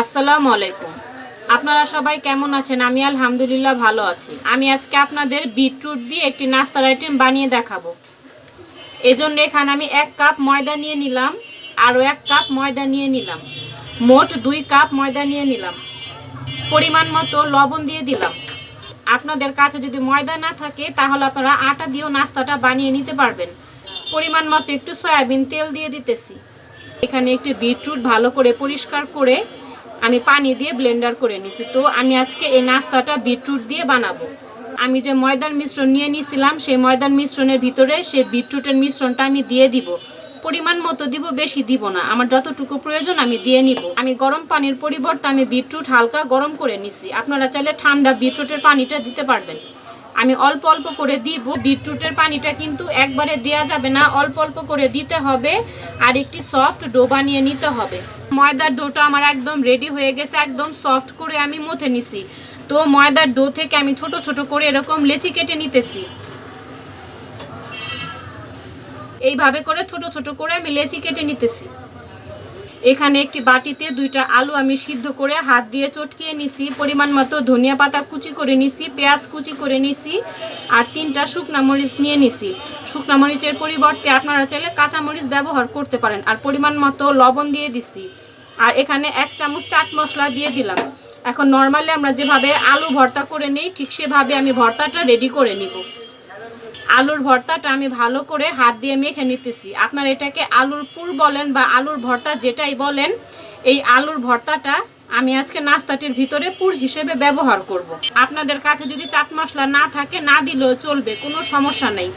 আসসালামু আলাইকুম। আপনারা সবাই কেমন আছেন? আমি আলহামদুলিল্লাহ ভালো আছি। আমি আজকে আপনাদের বিটরুট দিয়ে একটি নাস্তার আইটেম বানিয়ে দেখাবো। এজন্য এখানে আমি এক কাপ ময়দা নিয়ে নিলাম, আরও এক কাপ ময়দা নিয়ে নিলাম। মোট দুই কাপ ময়দা নিয়ে নিলাম। পরিমাণ মতো লবণ দিয়ে দিলাম। আপনাদের কাছে যদি ময়দা না থাকে, তাহলে আপনারা আটা দিয়েও নাস্তাটা বানিয়ে নিতে পারবেন। পরিমাণ মতো একটু সয়াবিন তেল দিয়ে দিতেছি। এখানে একটি বিটরুট ভালো করে পরিষ্কার করে আমি পানি দিয়ে ব্লেন্ডার করে নিছি। তো আমি আজকে এই নাস্তাটা বিটরুট দিয়ে বানাবো। আমি যে ময়দার মিশ্রণ নিয়ে নিয়েছিলাম সেই ময়দার মিশ্রণের ভিতরে সেই বিটরুটের মিশ্রণটা আমি দিয়ে দিব। পরিমাণ মতো দিব, বেশি দিব না। আমার যতটুকু প্রয়োজন আমি দিয়ে নিব। আমি গরম পানির পরিবর্তে আমি বিটরুট হালকা গরম করে নিছি। আপনারা চাইলে ঠান্ডা বিটরুটের পানিটা দিতে পারবেন। আমি অল্প অল্প করে দিব। বিটরুটের পানিটা কিন্তু একবারে দেওয়া যাবে না। অল্প অল্প করে দিতে হবে। আর একটি সফট ডো বানিয়ে নিতে হবে। ময়দার ডোটা আমার একদম রেডি হয়ে গেছে, একদম সফট করে আমি মথে নিছি। তো ময়দার ডো থেকে আমি ছোট ছোট করে এরকম লেচি কেটে নিতেছি। এইভাবে করে ছোট ছোট করে আমি লেচি কেটে নিতেছি। এখানে একটি বাটিতে দুইটা আলু আমি সিদ্ধ করে হাত দিয়ে চটকিয়ে নিছি, পরিমাণ মতো ধনিয়া পাতা কুচি করে নিছি, পেঁয়াজ কুচি করে নিছি, আর তিনটা শুকনা মরিচ নিয়ে নিছি। শুকনা মরিচের পরিবর্তে আপনারা চাইলে কাঁচা মরিচ ব্যবহার করতে পারেন, আর পরিমাণ মতো লবণ দিয়ে দিছি। আর এখানে এক চামচ চাট মশলা দিয়ে দিলাম। এখন নর্মালি আমরা যেভাবে আলু ভর্তা করে নিই, ঠিক সেভাবে আমি ভর্তাটা রেডি করে নিব। আলুর ভর্তাটা আমি ভালো করে হাত দিয়ে মেখে নিতেছি। আপনার এটাকে আলুর পুর বলেন বা আলুর ভর্তা যেটাই বলেন, এই আলুর ভর্তাটা আমি আজকে নাস্তাটির ভিতরে পুর হিসেবে ব্যবহার করব। আপনাদের কাছে যদি চাট মশলা না থাকে, না দিলেও চলবে, কোনো সমস্যা নেই।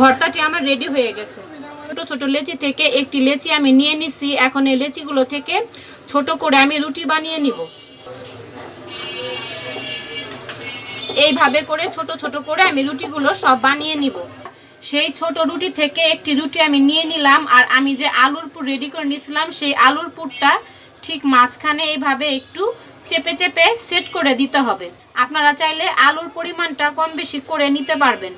ভর্তাটি আমার রেডি হয়ে গেছে। ছোট ছোট লেচি থেকে একটি লেচি আমি নিয়ে নিছি। এখন এই লেচিগুলো থেকে ছোট করে আমি রুটি বানিয়ে নিব। এইভাবে করে ছোট ছোট করে আমি রুটিগুলো সব বানিয়ে নিব। সেই ছোট রুটি থেকে একটি রুটি আমি নিয়ে নিলাম আর আমি যে আলুর পুর রেডি করে নিয়েছিলাম সেই আলুর পুরটা ঠিক মাঝখানে এইভাবে একটু চেপে চেপে সেট করে দিতে হবে। আপনারা চাইলে আলুর পরিমাণটা কম বেশি করে নিতে পারবেন।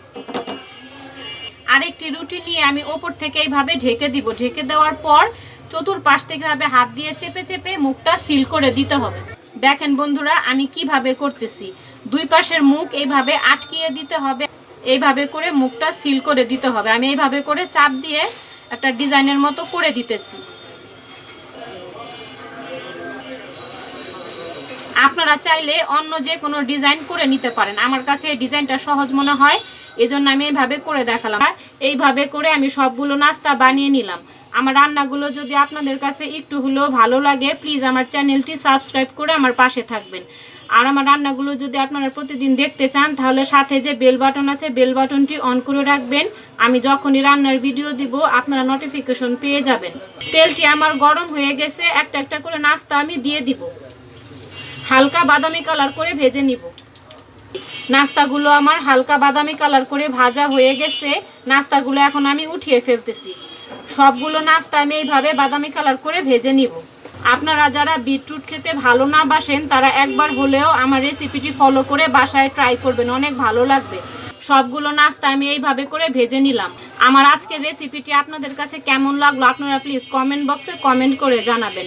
আরেকটি রুটি নিয়ে আমি ওপর থেকে এইভাবে ঢেকে দিব। ঢেকে দেওয়ার পর চতুর্পাশ থেকে ভাবে হাত দিয়ে চেপে চেপে মুখটা সিল করে দিতে হবে। দেখেন বন্ধুরা, আমি কীভাবে করতেছি। দুই পাশের মুখ এইভাবে আটকিয়ে দিতে হবে। এইভাবে করে মুখটা সিল করে দিতে হবে। আমি এইভাবে করে চাপ দিয়ে একটা ডিজাইনের মতো করে দিতেছি। আপনারা চাইলে অন্য যে কোনো ডিজাইন করে নিতে পারেন। আমার কাছে এই ডিজাইনটা সহজ মনে হয়, এজন্য আমি এইভাবে করে দেখালাম। এইভাবে করে আমি সবগুলো নাস্তা বানিয়ে নিলাম। আমার রান্নাগুলো যদি আপনাদের কাছে একটু হলেও ভালো লাগে প্লিজ আমার চ্যানেলটি সাবস্ক্রাইব করে আমার পাশে থাকবেন। আর আমার রান্নাগুলো যদি আপনারা প্রতিদিন দেখতে চান, তাহলে সাথে যে বেল বাটন আছে বেল বাটনটি অন করে রাখবেন। আমি যখনই রান্নার ভিডিও দিব, আপনারা নোটিফিকেশন পেয়ে যাবেন। তেলটি আমার গরম হয়ে গেছে, একটা একটা করে নাস্তা আমি দিয়ে দিব। হালকা বাদামি কালার করে ভেজে নিব। নাস্তাগুলো আমার হালকা বাদামি কালার করে ভাজা হয়ে গেছে। নাস্তাগুলো এখন আমি উঠিয়ে ফেলতেছি। সবগুলো নাস্তা আমি এইভাবে বাদামি কালার করে ভেজে নিব। আপনারা যারা বিটরুট খেতে ভালো না বাসেন, তারা একবার হলেও আমার রেসিপিটি ফলো করে বাসায় ট্রাই করবেন, অনেক ভালো লাগবে। সবগুলো নাস্তা আমি এইভাবে করে ভেজে নিলাম। আমার আজকের রেসিপিটি আপনাদের কাছে কেমন লাগল, আপনারা প্লিজ কমেন্ট বক্সে কমেন্ট করে জানাবেন।